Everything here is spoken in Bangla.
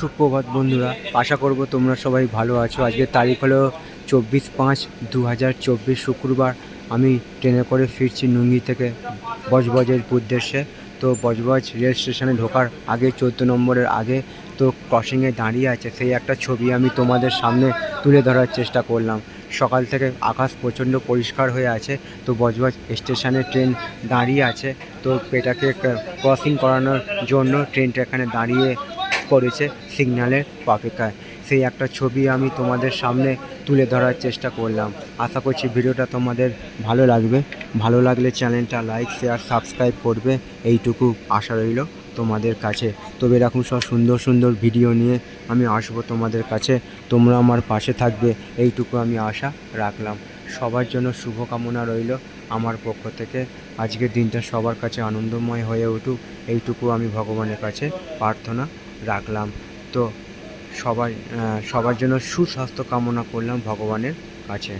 সুপ্রভাত বন্ধুরা, আশা করব তোমরা সবাই ভালো আছো। আজকের তারিখ হলো চব্বিশ পাঁচ দু হাজার চব্বিশ শুক্রবার। আমি ট্রেনে করে ফিরছি নুঙ্গি থেকে বজবজের উদ্দেশ্যে। তো বজবজ রেল স্টেশনে ঢোকার আগে, চোদ্দ নম্বরের আগে তো ক্রসিংয়ে দাঁড়িয়ে আছে, সেই একটা ছবি আমি তোমাদের সামনে তুলে ধরার চেষ্টা করলাম। সকাল থেকে আকাশ প্রচণ্ড পরিষ্কার হয়ে আছে, তো বজবজ স্টেশনে ট্রেন দাঁড়িয়ে আছে। তো এটাকে ক্রসিং করানোর জন্য ট্রেনটা এখানে দাঁড়িয়ে করেছে সিগন্যালের অপেক্ষায় সেই একটা ছবি আমি তোমাদের সামনে তুলে ধরার চেষ্টা করলাম। আশা করছি ভিডিওটা তোমাদের ভালো লাগবে। ভালো লাগলে চ্যানেলটা লাইক, শেয়ার, সাবস্ক্রাইব করবে। এইটুকু আশা রইল তোমাদের কাছে। তবে এরকম সব সুন্দর সুন্দর ভিডিও নিয়ে আমি আসব তোমাদের কাছে। তোমরা আমার পাশে থাকবে। এইটুকু আমি আশা রাখলাম। সবার জন্য শুভকামনা রইল আমার পক্ষ থেকে। আজকের দিনটা সবার কাছে আনন্দময় হয়ে উঠুক। এইটুকু আমি ভগবানের কাছে প্রার্থনা রাখলাম। তো সবার সবার জন্য সুস্বাস্থ্য কামনা করলাম ভগবানের কাছে।